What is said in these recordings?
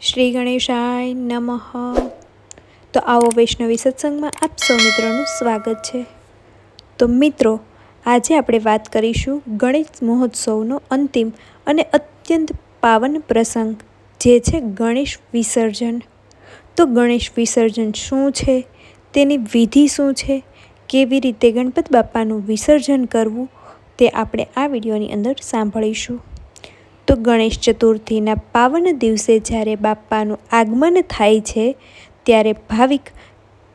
શ્રી ગણેશાય નમઃ. તો આવો વૈષ્ણવી સત્સંગમાં આપ સૌ મિત્રોનું સ્વાગત છે. તો મિત્રો, આજે આપણે વાત કરીશું ગણેશ મહોત્સવનો અંતિમ અને અત્યંત પાવન પ્રસંગ, જે છે ગણેશ વિસર્જન. તો ગણેશ વિસર્જન શું છે? તેની વિધિ શું છે? કેવી રીતે ગણપત બાપાનું વિસર્જન કરવું? તે આપણે આ વિડીયોની અંદર સાંભળીશું. તો ગણેશ ચતુર્થીના પાવન દિવસે જ્યારે બાપ્પાનું આગમન થાય છે, ત્યારે ભાવિક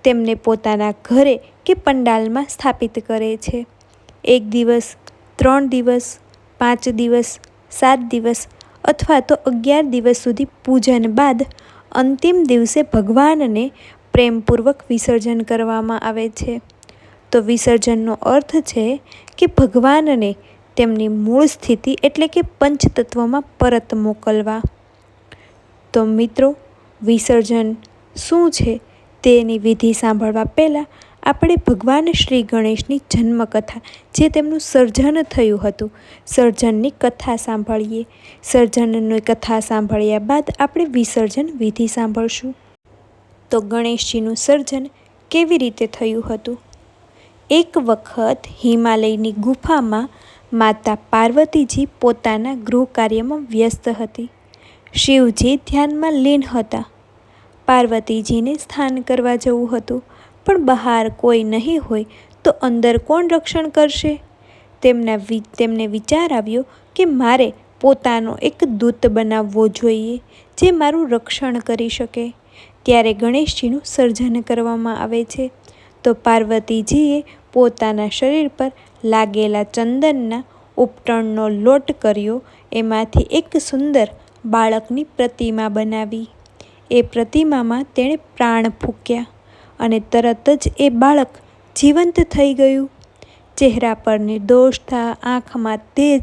તેમને પોતાના ઘરે કે પંડાલમાં સ્થાપિત કરે છે. એક દિવસ, ત્રણ દિવસ, પાંચ દિવસ, સાત દિવસ અથવા તો અગિયાર દિવસ સુધી પૂજન બાદ અંતિમ દિવસે ભગવાનને પ્રેમપૂર્વક વિસર્જન કરવામાં આવે છે. તો વિસર્જનનો અર્થ છે કે ભગવાનને તેમની મૂળ સ્થિતિ એટલે કે પંચતત્વમાં પરત મોકલવા. તો મિત્રો, વિસર્જન શું છે તેની વિધિ સાંભળવા પહેલાં આપણે ભગવાન શ્રી ગણેશની જન્મકથા, જે તેમનું સર્જન થયું હતું, સર્જનની કથા સાંભળીએ. સર્જનની કથા સાંભળ્યા બાદ આપણે વિસર્જન વિધિ સાંભળશું. તો ગણેશજીનું સર્જન કેવી રીતે થયું હતું? એક વખત હિમાલયની ગુફામાં માતા પાર્વતીજી પોતાના ગૃહ કાર્યમાં વ્યસ્ત હતી. શિવજી ધ્યાનમાં લીન હતા. પાર્વતીજીને સ્થાન કરવા જવું હતું, પણ બહાર કોઈ નહીં હોય તો અંદર કોણ રક્ષણ કરશે? તેમના તેમને વિચાર આવ્યો કે મારે પોતાનો એક દૂત બનાવવો જોઈએ, જે મારું રક્ષણ કરી શકે. ત્યારે ગણેશજીનું સર્જન કરવામાં આવે છે. તો પાર્વતીજીએ પોતાના શરીર પર લાગેલા ચંદનના ઉપટણનો લોટ કર્યો, એમાંથી એક સુંદર બાળકની પ્રતિમા બનાવી. એ પ્રતિમામાં તેણે પ્રાણ ફૂંક્યા અને તરત જ એ બાળક જીવંત થઈ ગયું. ચહેરા પર નિર્દોષતા આંખમાં તેજ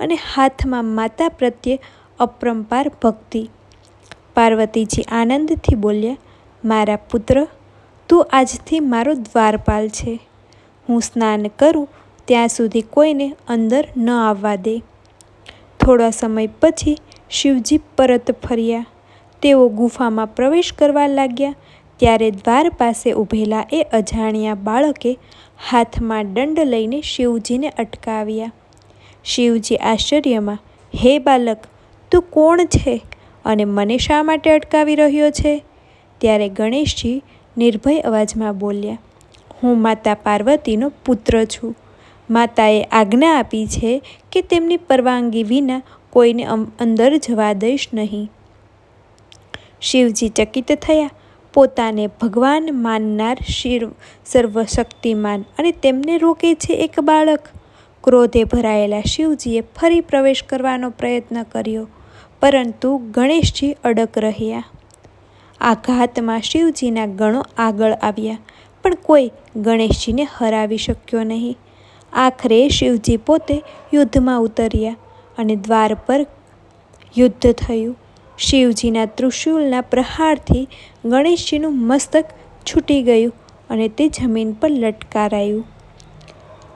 અને હાથમાં માતા પ્રત્યે અપરંપાર ભક્તિ. પાર્વતીજી આનંદથી બોલ્યા, મારા પુત્ર, તું આજથી મારો દ્વારપાલ છે. હું સ્નાન કરું ત્યાં સુધી કોઈને અંદર ન આવવા દે. થોડા સમય પછી શિવજી પરત ફર્યા. તેઓ ગુફામાં પ્રવેશ કરવા લાગ્યા, ત્યારે દ્વાર પાસે ઊભેલા એ અજાણ્યા બાળકે હાથમાં દંડ લઈને શિવજીને અટકાવ્યા. શિવજી આશ્ચર્યમાં, હે બાલક, તું કોણ છે અને મને શા માટે અટકાવી રહ્યો છે? ત્યારે ગણેશજી નિર્ભય અવાજમાં બોલ્યા, હું માતા પાર્વતીનો પુત્ર છું. માતાએ આજ્ઞા આપી છે કે તેમની પરવાનગી વિના કોઈને અંદર જવા દઈશ નહીં. શિવજી ચકિત થયા. પોતાને ભગવાન માનનાર શિવ સર્વશક્તિમાન અને તેમને રોકે છે એક બાળક. ક્રોધે ભરાયેલા શિવજીએ ફરી પ્રવેશ કરવાનો પ્રયત્ન કર્યો, પરંતુ ગણેશજી અડક રહ્યા. આઘાતમાં શિવજીના ગણો આગળ આવ્યા, પણ કોઈ ગણેશજીને હરાવી શક્યો નહીં. આખરે શિવજી પોતે યુદ્ધમાં ઉતર્યા અને દ્વાર પર યુદ્ધ થયું. શિવજીના ત્રિશૂલના પ્રહારથી ગણેશજીનું મસ્તક છૂટી ગયું અને તે જમીન પર લટકારાયું.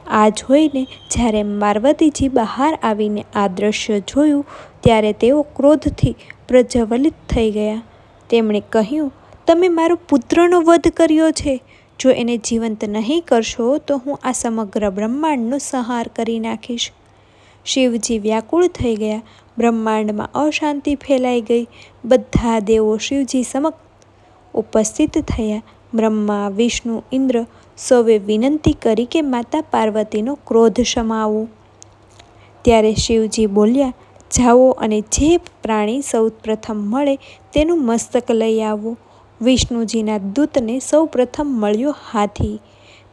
આ જોઈને જ્યારે પાર્વતીજી બહાર આવીને આ દ્રશ્ય જોયું, ત્યારે તેઓ ક્રોધથી પ્રજ્વલિત થઈ ગયા. તેમણે કહ્યું, તમે મારો પુત્રનો વધ કર્યો છે. જો એને જીવંત નહીં કરશો, તો હું આ સમગ્ર બ્રહ્માંડનો સંહાર કરી નાખીશ. શિવજી વ્યાકુળ થઈ ગયા. બ્રહ્માંડમાં અશાંતિ ફેલાઈ ગઈ. બધા દેવો શિવજી સમક્ષ ઉપસ્થિત થયા. બ્રહ્મા, વિષ્ણુ, ઇન્દ્ર સૌએ વિનંતી કરી કે માતા પાર્વતીનો ક્રોધ શમાવો ત્યારે શિવજી બોલ્યા, જાઓ અને જે પ્રાણી સૌ પ્રથમ મળે તેનું મસ્તક લઈ આવો. વિષ્ણુજીના દૂતને સૌ પ્રથમ મળ્યો હાથી.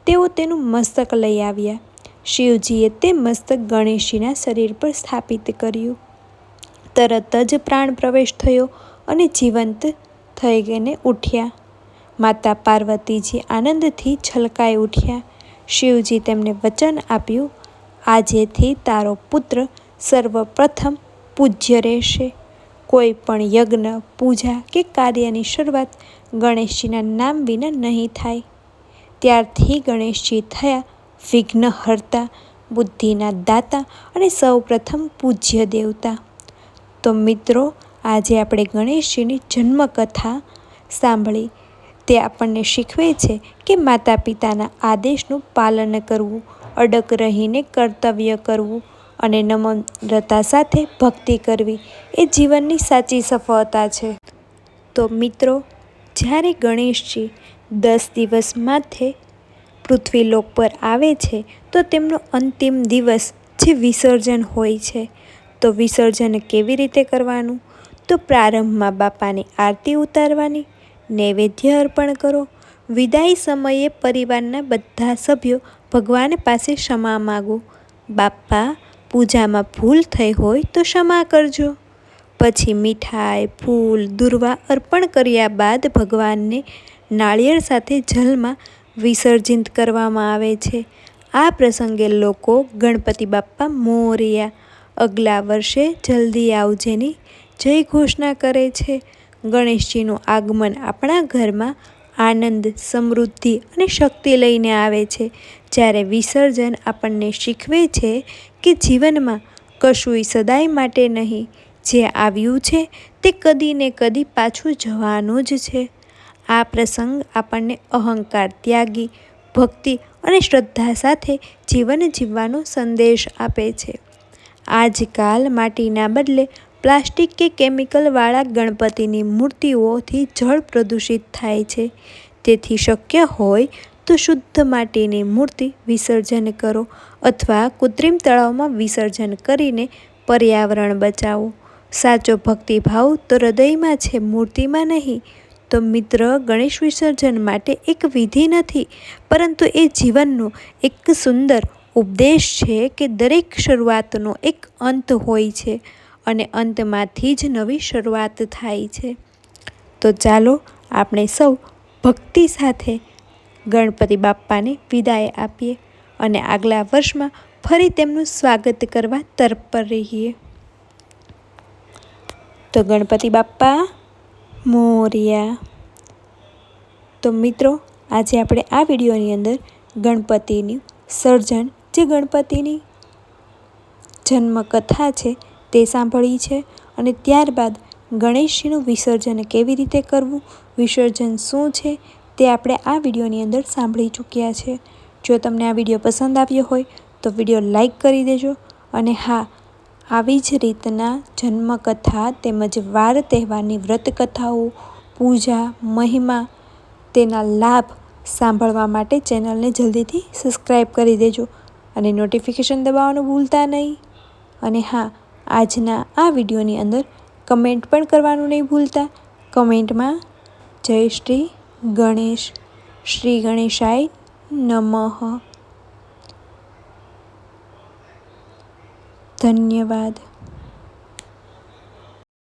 તેઓ તેનું મસ્તક લઈ આવ્યા. શિવજીએ તે મસ્તક ગણેશજીના શરીર પર સ્થાપિત કર્યું. તરત જ પ્રાણ પ્રવેશ થયો અને જીવંત થઈ ગઈને ઉઠ્યા. માતા પાર્વતીજી આનંદથી છલકાઈ ઉઠ્યા. શિવજી તેમને વચન આપ્યું, આજેથી તારો પુત્ર સર્વપ્રથમ પૂજ્ય રહેશે. કોઈ પણ યજ્ઞ, પૂજા કે કાર્યની શરૂઆત ગણેશજીના નામ વિના નહીં થાય. ત્યારથી ગણેશજી થયા વિઘ્નહર્તા બુદ્ધિના દાતા અને સૌપ્રથમ પૂજ્ય દેવતા. તો મિત્રો, આજે આપણે ગણેશજીની જન્મકથા સાંભળી. તે આપણને શીખવે છે કે માતા પિતાના આદેશનું પાલન કરવું, અડગ રહીને કર્તવ્ય કરવું અને નમ્રતા સાથે ભક્તિ કરવી એ જીવનની સાચી સફળતા છે. તો મિત્રો, જ્યારે ગણેશજી દસ દિવસ માથે પૃથ્વીલોક પર આવે છે, તો તેમનો અંતિમ દિવસ જે વિસર્જન હોય છે, તો વિસર્જન કેવી રીતે કરવાનું? તો પ્રારંભમાં બાપાની આરતી ઉતારવાની, નૈવેદ્ય અર્પણ કરો, વિદાય સમયે પરિવારના બધા સભ્યો ભગવાન પાસે ક્ષમા માગો. બાપા પૂજામાં ભૂલ થઈ હોય તો ક્ષમા કરજો. પછી મીઠાઈ, ફૂલ, દુર્વા અર્પણ કર્યા બાદ ભગવાનને નાળિયેર સાથે જલમાં વિસર્જિત કરવામાં આવે છે. આ પ્રસંગે લોકો ગણપતિ બાપ્પા મોરિયા. અગલા વર્ષે જલ્દી આવજેની જય ઘોષણા કરે છે. ગણેશજીનું આગમન આપણા ઘરમાં આનંદ, સમૃદ્ધિ અને શક્તિ લઈને આવે છે. જ્યારે વિસર્જન આપણને શીખવે છે કે જીવનમાં કશુંય સદાય માટે નહીં, જે આવ્યું છે તે કદી ને કદી પાછું જવાનું જ છે. આ પ્રસંગ આપણને અહંકાર ત્યાગી, ભક્તિ અને શ્રદ્ધા સાથે જીવન જીવવાનો સંદેશ આપે છે. આજકાલ માટીના બદલે પ્લાસ્ટિક કે કેમિકલવાળા ગણપતિની મૂર્તિઓથી જળ પ્રદૂષિત થાય છે. તેથી શક્ય હોય તો શુદ્ધ માટીની મૂર્તિ વિસર્જન કરો અથવા કૃત્રિમ તળાવમાં વિસર્જન કરીને પર્યાવરણ બચાવો. સાચો ભક્તિભાવ તો હૃદયમાં છે, મૂર્તિમાં નહીં. તો મિત્ર, ગણેશ વિસર્જન માટે એક વિધિ નથી, પરંતુ એ જીવનનો એક સુંદર ઉપદેશ છે કે દરેક શરૂઆતનો એક અંત હોય છે. અને અંતમાંથી જ નવી શરૂઆત થાય છે. તો ચાલો આપણે સૌ ભક્તિ સાથે ગણપતિ બાપ્પાને વિદાય આપીએ અને આગલા વર્ષમાં ફરી તેમનું સ્વાગત કરવા તત્પર રહીએ. તો ગણપતિ બાપ્પા, મોરિયા. તો મિત્રો, આજે આપણે આ વિડીયોની અંદર ગણપતિની સર્જન, જે ગણપતિની જન્મકથા છે તે સાંભળી છે અને ત્યારબાદ ગણેશજીનું વિસર્જન કેવી રીતે કરવું, વિસર્જન શું છે તે આપણે આ વિડીયોની અંદર સાંભળી ચૂક્યા છે. જો તમને આ વીડિયો પસંદ આવ્યો હોય તો વીડિયો લાઈક કરી દેજો અને હા, આવી જ રીતના જન્મકથા તેમજ વાર તહેવારની વ્રતકથાઓ, પૂજા, મહિમા તેના લાભ સાંભળવા માટે ચેનલને જલ્દીથી સબસ્ક્રાઈબ કરી દેજો અને નોટિફિકેશન દબાવવાનું ભૂલતા નહીં. અને હા આજના આ વિડીયોની અંદર કમેન્ટ પણ કરવાનું નહીં ભૂલતા. કમેન્ટમાં જય શ્રી ગણેશ, શ્રી ગણેશાય નમઃ. ધન્યવાદ.